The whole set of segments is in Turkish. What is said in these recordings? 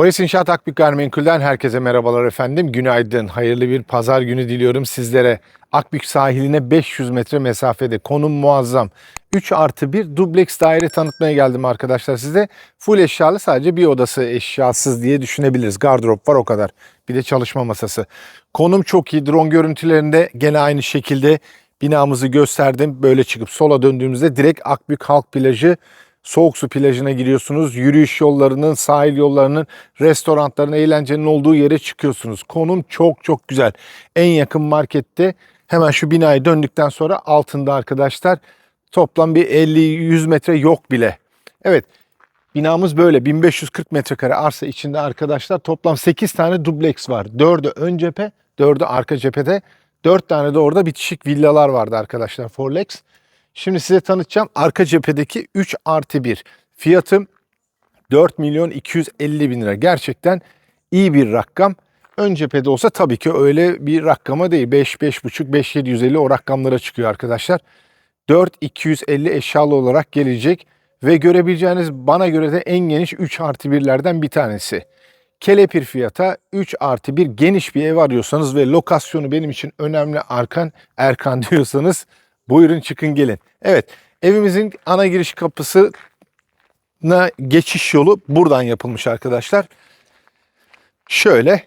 Oyes İnşaat Akbük Gayrimenkul'den herkese merhabalar efendim. Günaydın. Hayırlı bir pazar günü diliyorum sizlere. Akbük sahiline 500 metre mesafede konum muazzam. 3 artı 1 dubleks daire tanıtmaya geldim arkadaşlar size. Full eşyalı sadece bir odası eşyasız diye düşünebiliriz. Gardırop var o kadar. Bir de çalışma masası. Konum çok iyi. Drone görüntülerinde gene aynı şekilde binamızı gösterdim. Böyle çıkıp sola döndüğümüzde direkt Akbük Halk Plajı Soğuk su plajına giriyorsunuz. Yürüyüş yollarının, sahil yollarının, restoranların, eğlencenin olduğu yere çıkıyorsunuz. Konum çok çok güzel. En yakın markette hemen şu binayı döndükten sonra altında arkadaşlar toplam bir 50-100 metre yok bile. Evet binamız böyle 1540 metrekare arsa içinde arkadaşlar toplam 8 tane dubleks var. 4'ü ön cephe, 4'ü arka cephede. 4 tane de orada bitişik villalar vardı arkadaşlar Forlex. Şimdi size tanıtacağım arka cephedeki 3 artı 1. Fiyatım 4 milyon 250 bin lira. Gerçekten iyi bir rakam. Ön cephede olsa tabii ki öyle bir rakama değil. 5, 5,5, 5, 750 o rakamlara çıkıyor arkadaşlar. 4, 250 eşyalı olarak gelecek. Ve görebileceğiniz bana göre de en geniş 3 artı 1'lerden bir tanesi. Kelepir fiyata 3 artı 1 geniş bir ev arıyorsanız ve lokasyonu benim için önemli Arkan Erkan diyorsanız Buyurun çıkın gelin. Evet evimizin ana giriş kapısına geçiş yolu buradan yapılmış arkadaşlar. Şöyle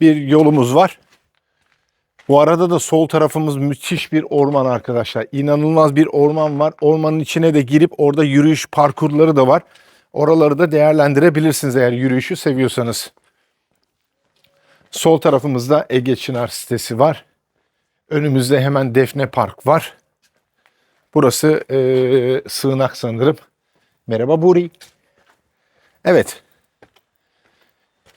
bir yolumuz var. Bu arada da sol tarafımız müthiş bir orman arkadaşlar. İnanılmaz bir orman var. Ormanın içine de girip orada yürüyüş parkurları da var. Oraları da değerlendirebilirsiniz eğer yürüyüşü seviyorsanız. Sol tarafımızda Ege Çınar sitesi var. Önümüzde hemen Defne Park var. Burası e, sığınak sanırım. Merhaba Buri. Evet.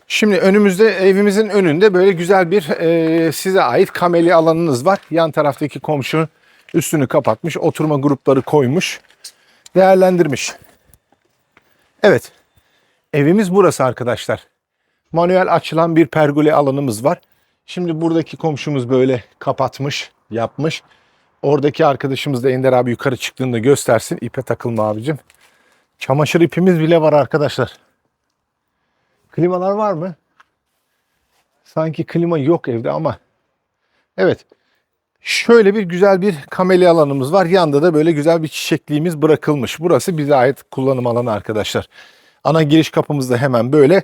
Şimdi önümüzde evimizin önünde böyle güzel bir e, size ait kameli alanınız var. Yan taraftaki komşu üstünü kapatmış. Oturma grupları koymuş. Değerlendirmiş. Evet. Evimiz burası arkadaşlar. Manuel açılan bir pergole alanımız var. Şimdi buradaki komşumuz böyle kapatmış, yapmış. Oradaki arkadaşımız da Ender abi yukarı çıktığında göstersin. İpe takılma abicim. Çamaşır ipimiz bile var arkadaşlar. Klimalar var mı? Sanki klima yok evde ama. Evet. Şöyle bir güzel bir kameli alanımız var. Yanda da böyle güzel bir çiçekliğimiz bırakılmış. Burası bize ait kullanım alanı arkadaşlar. Ana giriş kapımız da hemen böyle.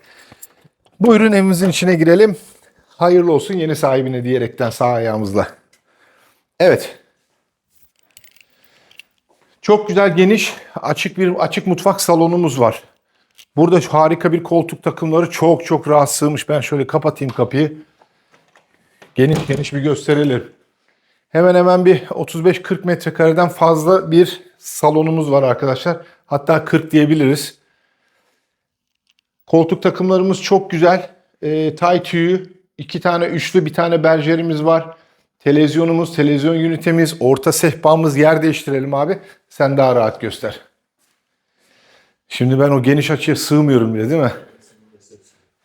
Buyurun evimizin içine girelim. Hayırlı olsun yeni sahibine diyerekten sağ ayağımızla. Evet. Çok güzel geniş açık bir açık mutfak salonumuz var. Burada harika bir koltuk takımları çok çok rahat sığmış. Ben şöyle kapatayım kapıyı. Geniş geniş bir gösterelim. Hemen hemen bir 35-40 metrekareden fazla bir salonumuz var arkadaşlar. Hatta 40 diyebiliriz. Koltuk takımlarımız çok güzel. E, tay tüyü, iki tane üçlü bir tane berjerimiz var. Televizyonumuz, televizyon ünitemiz, orta sehpamız yer değiştirelim abi. Sen daha rahat göster. Şimdi ben o geniş açıya sığmıyorum bile değil mi?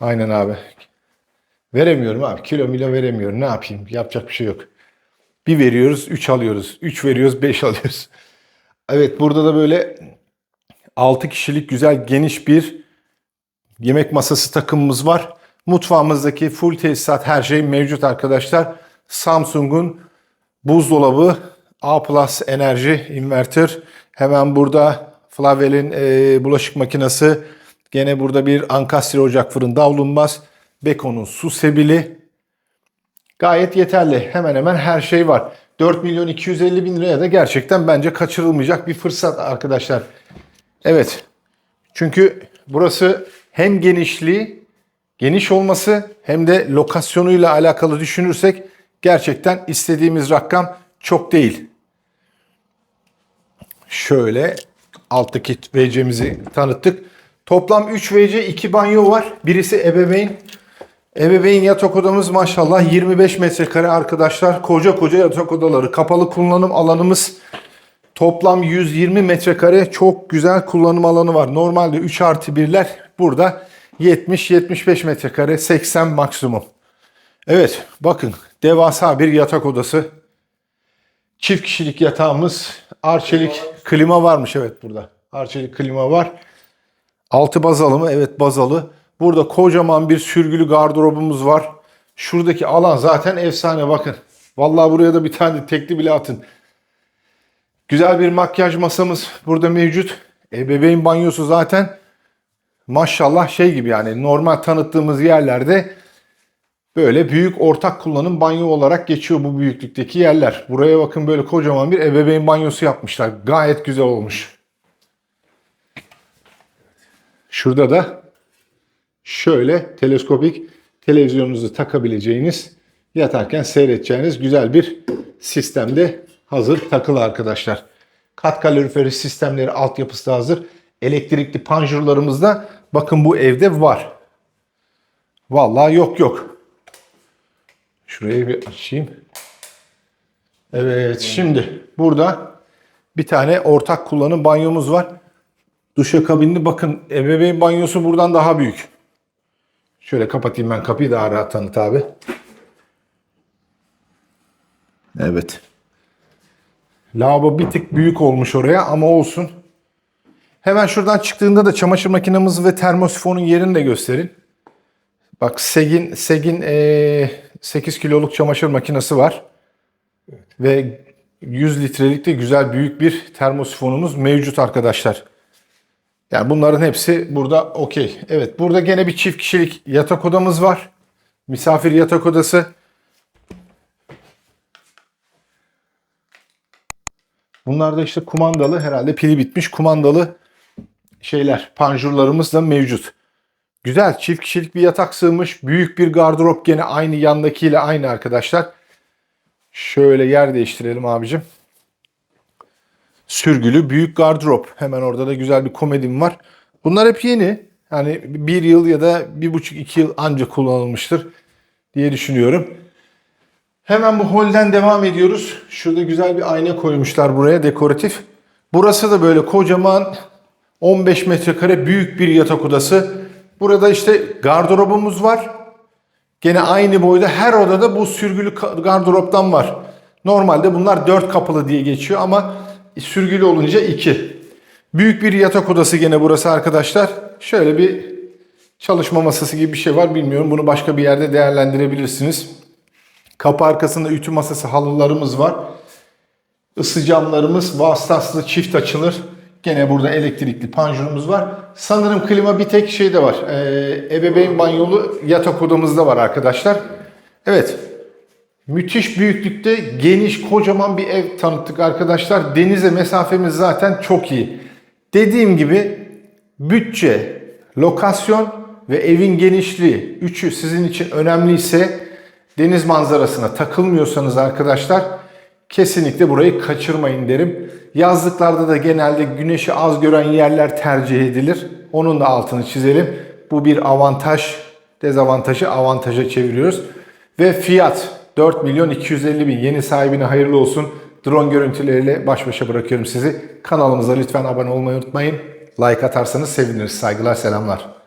Aynen abi. Veremiyorum abi. Kilo milo veremiyorum. Ne yapayım? Yapacak bir şey yok. Bir veriyoruz, üç alıyoruz. Üç veriyoruz, beş alıyoruz. Evet burada da böyle 6 kişilik güzel geniş bir yemek masası takımımız var. Mutfağımızdaki full tesisat her şey mevcut arkadaşlar. Samsung'un buzdolabı A Plus enerji inverter. Hemen burada Flavel'in e, bulaşık makinesi. Gene burada bir ankastre ocak fırın davlumbaz. Beko'nun su sebili. Gayet yeterli. Hemen hemen her şey var. 4 milyon 250 bin liraya da gerçekten bence kaçırılmayacak bir fırsat arkadaşlar. Evet. Çünkü burası hem genişliği geniş olması hem de lokasyonuyla alakalı düşünürsek gerçekten istediğimiz rakam çok değil. Şöyle alttaki WC'mizi tanıttık. Toplam 3 WC 2 banyo var. Birisi ebeveyn. Ebeveyn yatak odamız maşallah 25 metrekare arkadaşlar. Koca koca yatak odaları. Kapalı kullanım alanımız toplam 120 metrekare. Çok güzel kullanım alanı var. Normalde 3 artı 1'ler burada 70-75 metrekare 80 maksimum. Evet bakın devasa bir yatak odası. Çift kişilik yatağımız. Arçelik klima varmış evet burada. Arçelik klima var. Altı bazalı mı? Evet bazalı. Burada kocaman bir sürgülü gardırobumuz var. Şuradaki alan zaten efsane bakın. Vallahi buraya da bir tane tekli bile atın. Güzel bir makyaj masamız burada mevcut. Ebeveyn banyosu zaten maşallah şey gibi yani normal tanıttığımız yerlerde böyle büyük ortak kullanım banyo olarak geçiyor bu büyüklükteki yerler. Buraya bakın böyle kocaman bir ebeveyn banyosu yapmışlar. Gayet güzel olmuş. Şurada da şöyle teleskopik televizyonunuzu takabileceğiniz yatarken seyredeceğiniz güzel bir sistemde hazır takılı arkadaşlar. Kat kaloriferi sistemleri altyapısı da hazır. Elektrikli panjurlarımız da bakın bu evde var. Vallahi yok yok. Şurayı bir açayım. Evet şimdi burada bir tane ortak kullanım banyomuz var. Duşakabinli bakın ebeveyn banyosu buradan daha büyük. Şöyle kapatayım ben kapıyı daha rahat tanıt abi. Evet. Lavabo bir tık büyük olmuş oraya ama olsun. Hemen şuradan çıktığında da çamaşır makinemiz ve termosifonun yerini de gösterin. Bak Segin Segin eee, 8 kiloluk çamaşır makinesi var. Ve 100 litrelik de güzel büyük bir termosifonumuz mevcut arkadaşlar. Yani bunların hepsi burada okey. Evet burada gene bir çift kişilik yatak odamız var. Misafir yatak odası. Bunlar da işte kumandalı herhalde pili bitmiş kumandalı şeyler panjurlarımız da mevcut. Güzel çift kişilik bir yatak sığmış. Büyük bir gardırop gene aynı yandakiyle aynı arkadaşlar. Şöyle yer değiştirelim abicim. Sürgülü büyük gardırop. Hemen orada da güzel bir komedim var. Bunlar hep yeni. Yani bir yıl ya da bir buçuk iki yıl anca kullanılmıştır diye düşünüyorum. Hemen bu holden devam ediyoruz. Şurada güzel bir ayna koymuşlar buraya dekoratif. Burası da böyle kocaman 15 metrekare büyük bir yatak odası. Burada işte gardırobumuz var. Gene aynı boyda her odada bu sürgülü gardıroptan var. Normalde bunlar 4 kapılı diye geçiyor ama sürgülü olunca 2. Büyük bir yatak odası gene burası arkadaşlar. Şöyle bir çalışma masası gibi bir şey var bilmiyorum. Bunu başka bir yerde değerlendirebilirsiniz. Kapı arkasında ütü masası halılarımız var. Isı camlarımız vasıtaslı çift açılır. Gene burada elektrikli panjurumuz var. Sanırım klima bir tek şeyde var. Ee, ebeveyn banyolu yatak odamızda var arkadaşlar. Evet. Müthiş büyüklükte geniş kocaman bir ev tanıttık arkadaşlar. Denize mesafemiz zaten çok iyi. Dediğim gibi bütçe, lokasyon ve evin genişliği üçü sizin için önemliyse deniz manzarasına takılmıyorsanız arkadaşlar kesinlikle burayı kaçırmayın derim. Yazlıklarda da genelde güneşi az gören yerler tercih edilir. Onun da altını çizelim. Bu bir avantaj, dezavantajı avantaja çeviriyoruz. Ve fiyat 4 milyon 250 bin yeni sahibine hayırlı olsun. Drone görüntüleriyle baş başa bırakıyorum sizi. Kanalımıza lütfen abone olmayı unutmayın. Like atarsanız seviniriz. Saygılar, selamlar.